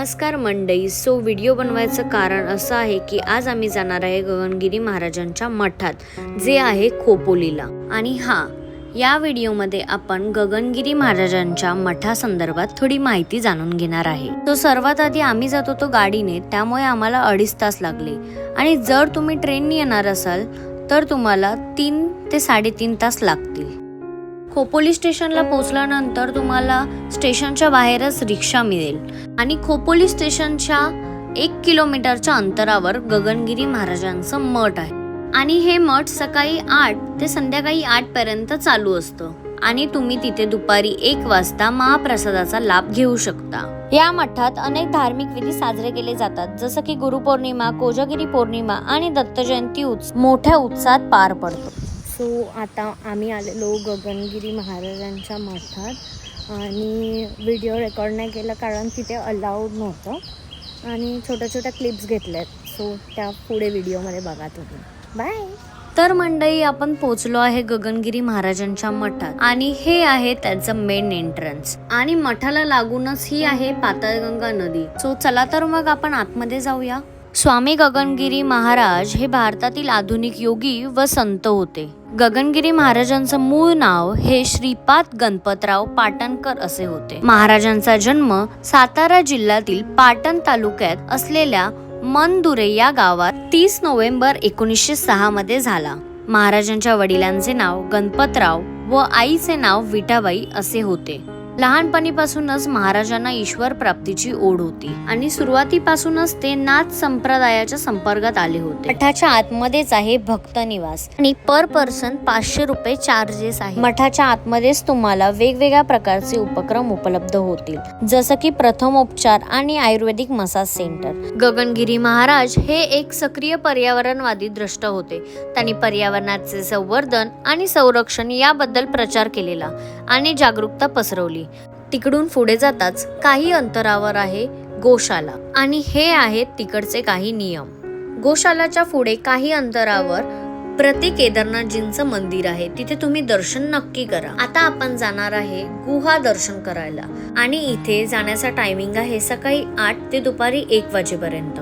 नमस्कार मंडई so video बनवायचं कारण असं आहे की आज आम्ही जाणार आहे गगनगिरी महाराजांच्या मठात जे आहे खोपोलीला. आणि हा या व्हिडिओमध्ये आपण गगनगिरी महाराजांच्या मठासंदर्भात थोडी माहिती जाणून घेणार आहे. तो सर्वात आधी आम्ही जात होतो गाडीने त्यामुळे आम्हाला अडीच तास लागले. आणि जर तुम्ही ट्रेनने येणार असाल तर तुम्हाला तीन ते साडेतीन तास लागतील. खोपोली स्टेशनला पोहोचल्यानंतर तुम्हाला स्टेशनच्या बाहेरच रिक्षा मिळेल. आणि खोपोली स्टेशनच्या एक किलोमीटरच्या अंतरावर गगनगिरी महाराजांचं मठ आहे. आणि हे मठ सकाळी आठ ते संध्याकाळी आठ पर्यंत चालू असतं. आणि तुम्ही तिथे दुपारी एक वाजता महाप्रसादाचा लाभ घेऊ शकता. या मठात अनेक धार्मिक विधी साजरे केले जातात. जसं की गुरुपौर्णिमा कोजागिरी पौर्णिमा आणि दत्त जयंती उत्स मोठ्या उत्साहात पार पडतो. सो आता आम्ही आलेलो गगनगिरी महाराजांच्या मठात. आणि व्हिडिओ रेकॉर्ड नाही केलं कारण तिथे अलाउड नव्हतं. आणि छोट्या छोट्या क्लिप्स घेतल्यात. सो त्या पुढे व्हिडिओमध्ये बघा तुम्ही. बाय तर मंडई आपण पोचलो आहे गगनगिरी महाराजांच्या मठात. आणि हे आहे त्याचं मेन एंट्रन्स आणि मठाला लागूनच ही आहे पाताळगंगा नदी. सो चला तर मग आपण आतमध्ये जाऊया. स्वामी गगनगिरी महाराज हे भारतातील आधुनिक योगी व संत होते. गगनगिरी महाराजांचं मूळ नाव हे श्रीपाद गणपतराव पाटणकर असे होते. महाराजांचा जन्म सातारा जिल्ह्यातील पाटण तालुक्यात असलेल्या मनदुरे या गावात तीस नोव्हेंबर एकोणीसशे सहा मध्ये झाला. महाराजांच्या वडिलांचे नाव गणपतराव व आईचे नाव विठाबाई असे होते. लहानपणीपासूनच महाराजांना ईश्वर प्राप्तीची ओढ होती आणि सुरुवातीपासूनच ते नाथ संप्रदायाच्या संपर्कात आले होते. मठाच्या आतमध्येच आहे भक्त निवास आणि पर पर्सन पाचशे रुपये चार्जेस आहे. मठाच्या आतमध्येच तुम्हाला वेगवेगळ्या प्रकारचे उपक्रम उपलब्ध होतील. जसं की प्रथमोपचार आणि आयुर्वेदिक मसाज सेंटर. गगनगिरी महाराज हे एक सक्रिय पर्यावरणवादी द्रष्ट होते. त्यांनी पर्यावरणाचे संवर्धन आणि संरक्षण याबद्दल प्रचार केलेला. आणि जागरूकता पसरवली. तिकडून पुढे जाताच काही अंतरावर आहे गोशाला आणि हे आहेत तिकडचे काही नियम. गोशालाच्या पुढे काही अंतरावर प्रति केदारनाथजींचं मंदिर आहे. तिथे तुम्ही दर्शन नक्की करा. आता आपण जाणार आहे गुहा दर्शन करायला आणि इथे जाण्याचा टायमिंग आहे सकाळी आठ ते दुपारी एक वाजेपर्यंत.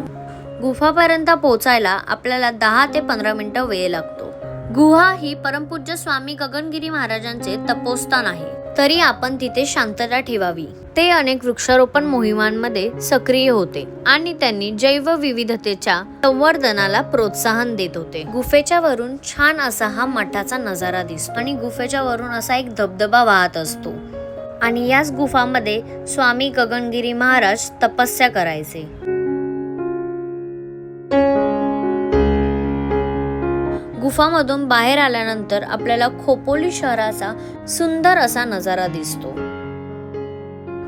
गुफापर्यंत पोहोचायला आपल्याला दहा ते पंधरा मिनिटं वेळ लागतो. गुहा ही परमपूज्य स्वामी गगनगिरी महाराजांचे तपोस्थान आहे. तरी आपण तिथे शांतता ठेवावी. ते अनेक वृक्षारोपण मोहिमांमध्ये सक्रिय होते आणि त्यांनी जैवविविधतेच्या संवर्धनाला प्रोत्साहन देत होते. गुफेच्या वरून छान असा हा मठाचा नजारा दिसतो आणि गुफेच्या वरून असा एक धबधबा वाहत असतो. आणि याच गुफामध्ये स्वामी गगनगिरी महाराज तपस्या करायचे. गुफामधून बाहेर आल्यानंतर आपल्याला खोपोली शहराचा सुंदर असा नजारा दिसतो.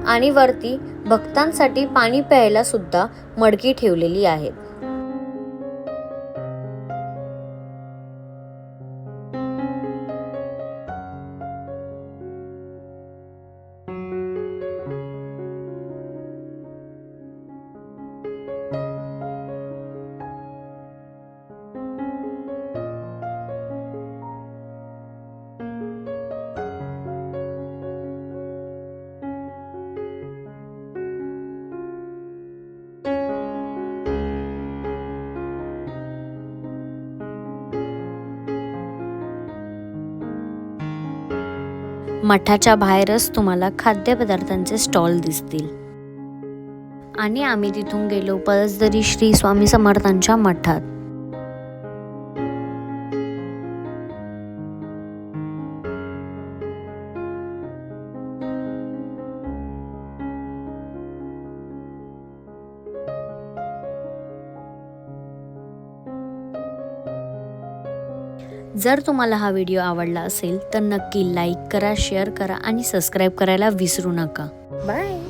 आणि वरती भक्तांसाठी पाणी प्यायला सुद्धा मडकी ठेवलेली आहेत. मठाच्या बाहेरच तुम्हाला खाद्यपदार्थांचे स्टॉल दिसतील. आणि आम्ही तिथून गेलो पळसदरी श्री स्वामी समर्थांच्या मठात. जर तुम्हाला हा व्हिडिओ आवडला असेल तर नक्की लाईक करा शेअर करा आणि सबस्क्राईब करायला विसरू नका. बाय.